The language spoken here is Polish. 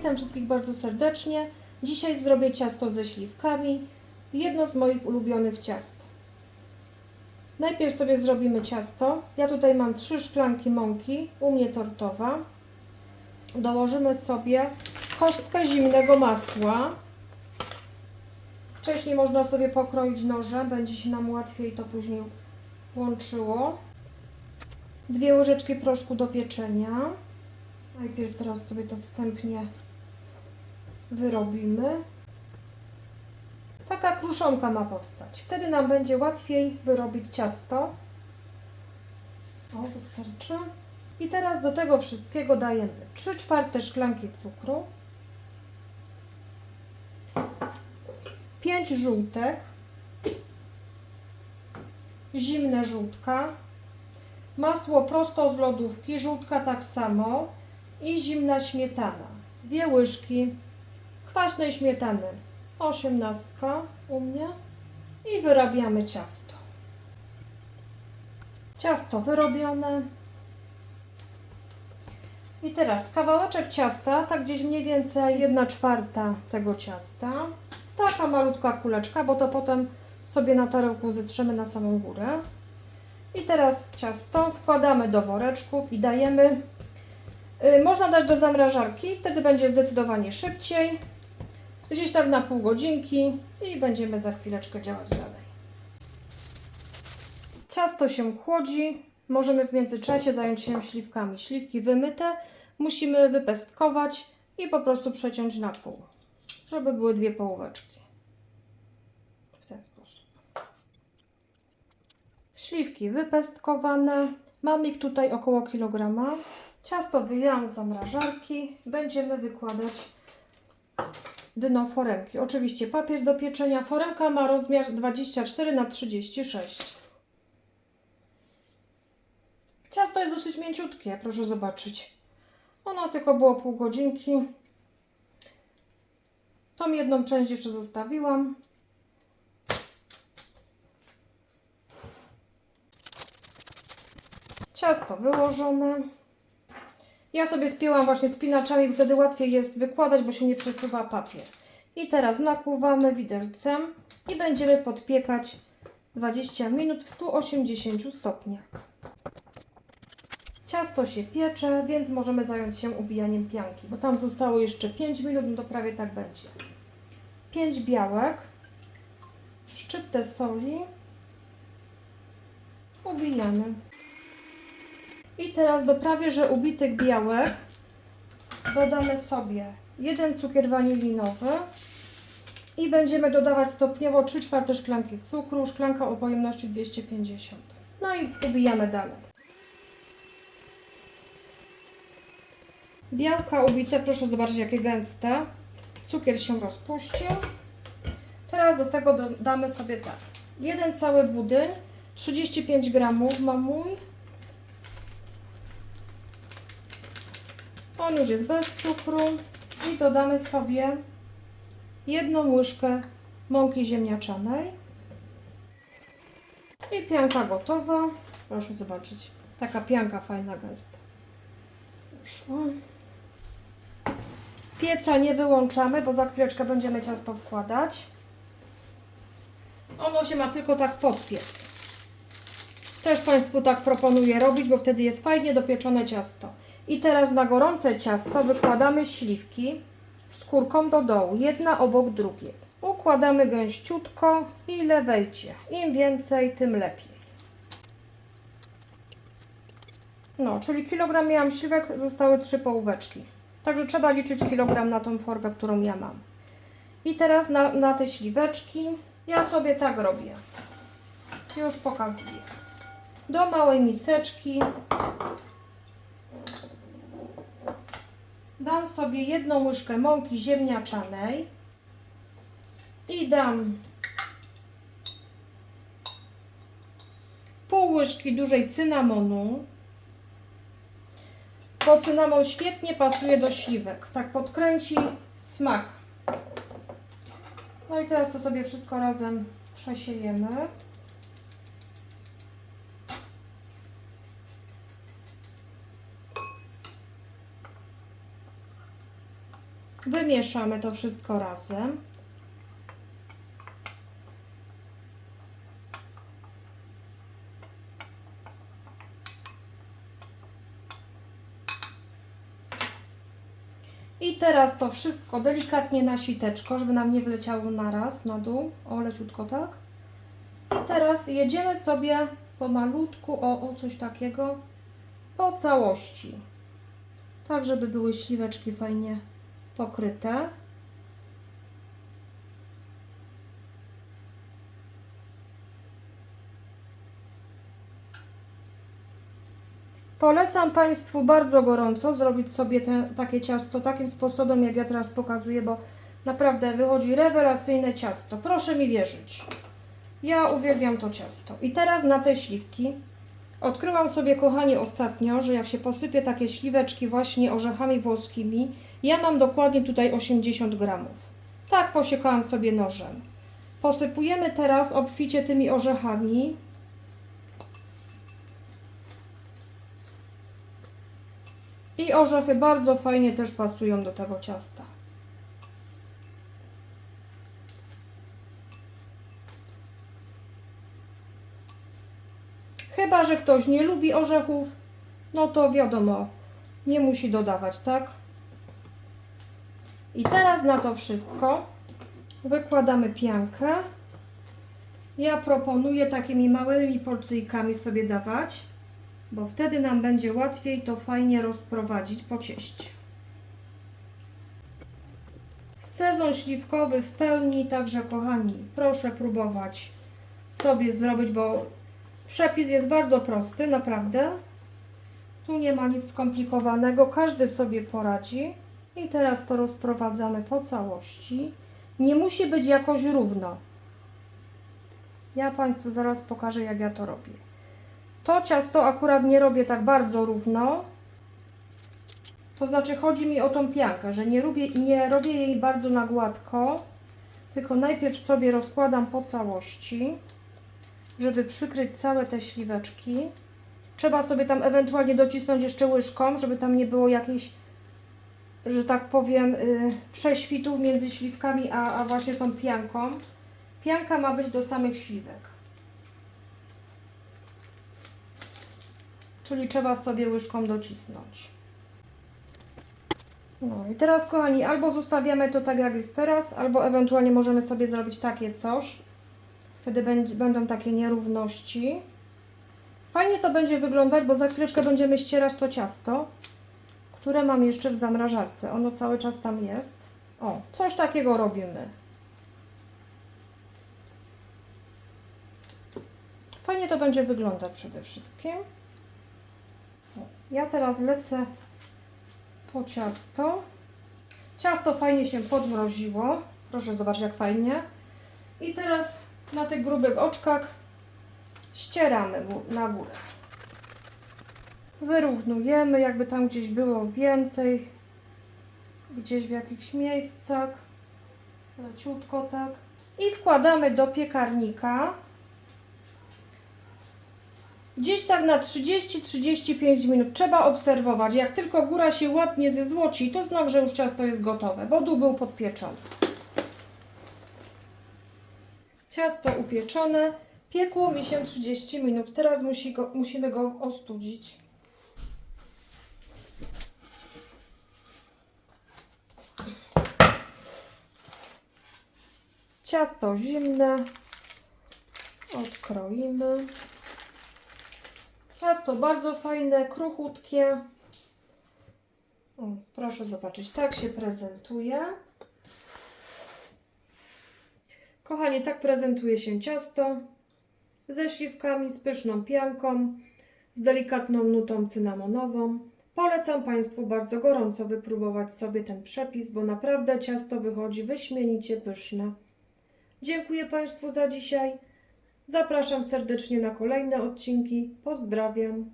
Witam wszystkich bardzo serdecznie. Dzisiaj zrobię ciasto ze śliwkami. Jedno z moich ulubionych ciast. Najpierw sobie zrobimy ciasto. Ja tutaj mam trzy szklanki mąki, u mnie tortowa. Dołożymy sobie kostkę zimnego masła. Wcześniej można sobie pokroić nożem, będzie się nam łatwiej to później łączyło. Dwie łyżeczki proszku do pieczenia. Najpierw teraz sobie to wstępnie wyrobimy. Taka kruszonka ma powstać. Wtedy nam będzie łatwiej wyrobić ciasto. O, wystarczy. I teraz do tego wszystkiego dajemy 3 czwarte szklanki cukru, 5 żółtek, zimne żółtka, masło prosto z lodówki, żółtka tak samo i zimna śmietana. Dwie łyżki kwaśnej śmietany, osiemnastka u mnie i wyrabiamy ciasto. Ciasto wyrobione. I teraz kawałeczek ciasta, tak gdzieś mniej więcej 1 czwarta tego ciasta. Taka malutka kuleczka, bo to potem sobie na tarełku zetrzemy na samą górę. I teraz ciasto wkładamy do woreczków i dajemy. y, Można dać do zamrażarki, wtedy będzie zdecydowanie szybciej. Gdzieś tak na pół godzinki i będziemy za chwileczkę działać dalej. Ciasto się chłodzi. Możemy w międzyczasie zająć się śliwkami. Śliwki wymyte musimy wypestkować i po prostu przeciąć na pół, żeby były dwie połóweczki. W ten sposób. Śliwki wypestkowane. Mam ich tutaj około kilograma. Ciasto wyjęłam z zamrażarki. Będziemy wykładać dno foremki. Oczywiście papier do pieczenia. Foremka ma rozmiar 24 na 36. Ciasto jest dosyć mięciutkie, proszę zobaczyć. Ono tylko było pół godzinki. Tą jedną część jeszcze zostawiłam. Ciasto wyłożone. Ja sobie spięłam właśnie spinaczami, bo wtedy łatwiej jest wykładać, bo się nie przesuwa papier. I teraz nakłuwamy widelcem i będziemy podpiekać 20 minut w 180 stopniach. Ciasto się piecze, więc możemy zająć się ubijaniem pianki, bo tam zostało jeszcze 5 minut, no to prawie tak będzie. 5 białek, szczyptę soli, ubijamy. I teraz do prawie że ubitych białek dodamy sobie jeden cukier wanilinowy i będziemy dodawać stopniowo 3 czwarte szklanki cukru, szklanka o pojemności 250. No i ubijamy dalej. Białka ubite, proszę zobaczyć jakie gęste. Cukier się rozpuścił. Teraz do tego dodamy sobie tak. Jeden cały budyń, 35 gramów ma mój. On już jest bez cukru. I dodamy sobie jedną łyżkę mąki ziemniaczanej. I pianka gotowa. Proszę zobaczyć. Taka pianka fajna, gęsta. Wyszła. Pieca nie wyłączamy, bo za chwileczkę będziemy ciasto wkładać. Ono się ma tylko tak podpiec. Też Państwu tak proponuję robić, bo wtedy jest fajnie dopieczone ciasto. I teraz na gorące ciasto wykładamy śliwki skórką do dołu, jedna obok drugiej. Układamy gęściutko, ile wejdzie. Im więcej, tym lepiej. No, czyli kilogram miałam śliwek, zostały trzy połóweczki. Także trzeba liczyć kilogram na tą formę, którą ja mam. I teraz na, na te śliweczki ja sobie tak robię. Już pokazuję. Do małej miseczki dam sobie jedną łyżkę mąki ziemniaczanej i dam pół łyżki dużej cynamonu bo cynamon świetnie pasuje do śliwek. Tak podkręci smak. No i teraz to sobie wszystko razem przesiejemy. Wymieszamy to wszystko razem. I teraz to wszystko delikatnie na siteczko, żeby nam nie wleciało na raz na dół. O, leciutko tak. I teraz jedziemy sobie pomalutku, o, o coś takiego, po całości. Tak, żeby były śliweczki fajnie pokryte. Polecam Państwu bardzo gorąco zrobić sobie te, takie ciasto takim sposobem, jak ja teraz pokazuję, bo naprawdę wychodzi rewelacyjne ciasto. Proszę mi wierzyć. Ja uwielbiam to ciasto. I teraz na te śliwki odkryłam sobie, kochani, ostatnio, że jak się posypie takie śliweczki właśnie orzechami włoskimi, ja mam dokładnie tutaj 80 gramów. Tak posiekałam sobie nożem. Posypujemy teraz obficie tymi orzechami. I orzechy bardzo fajnie też pasują do tego ciasta. Chyba, że ktoś nie lubi orzechów, no to wiadomo, nie musi dodawać, tak? I teraz na to wszystko wykładamy piankę. Ja proponuję takimi małymi porcyjkami sobie dawać, bo wtedy nam będzie łatwiej to fajnie rozprowadzić po cieście. Sezon śliwkowy w pełni, także kochani, proszę próbować sobie zrobić, bo przepis jest bardzo prosty, naprawdę. Tu nie ma nic skomplikowanego, każdy sobie poradzi. I teraz to rozprowadzamy po całości. Nie musi być jakoś równo. Ja Państwu zaraz pokażę, jak ja to robię. To ciasto akurat nie robię tak bardzo równo. To znaczy chodzi mi o tą piankę, że nie robię, nie robię jej bardzo na gładko, tylko najpierw sobie rozkładam po całości, żeby przykryć całe te śliweczki. Trzeba sobie tam ewentualnie docisnąć jeszcze łyżką, żeby tam nie było jakiejś, że tak powiem, yy, prześwitów między śliwkami a, a właśnie tą pianką. Pianka ma być do samych śliwek. Czyli trzeba sobie łyżką docisnąć. No i teraz, kochani, albo zostawiamy to tak, jak jest teraz, albo ewentualnie możemy sobie zrobić takie coś. Wtedy będą takie nierówności. Fajnie to będzie wyglądać, bo za chwileczkę będziemy ścierać to ciasto, które mam jeszcze w zamrażarce. Ono cały czas tam jest. O, coś takiego robimy. Fajnie to będzie wyglądać przede wszystkim. Ja teraz lecę po ciasto. Ciasto fajnie się podmroziło. Proszę zobaczyć, jak fajnie. I teraz na tych grubych oczkach ścieramy na górę. Wyrównujemy, jakby tam gdzieś było więcej, gdzieś w jakichś miejscach. Leciutko tak. I wkładamy do piekarnika. Gdzieś tak na 30-35 minut trzeba obserwować. Jak tylko góra się ładnie zezłoci, to znak, że już ciasto jest gotowe, bo dół był podpieczony. Ciasto upieczone. Piekło mi się 30 minut. Teraz musi go, musimy go ostudzić. Ciasto zimne. Odkroimy. Ciasto bardzo fajne, kruchutkie. O, proszę zobaczyć, tak się prezentuje. Kochani, tak prezentuje się ciasto ze śliwkami, z pyszną pianką, z delikatną nutą cynamonową. Polecam Państwu bardzo gorąco wypróbować sobie ten przepis, bo naprawdę ciasto wychodzi wyśmienicie pyszne. Dziękuję Państwu za dzisiaj. Zapraszam serdecznie na kolejne odcinki. Pozdrawiam.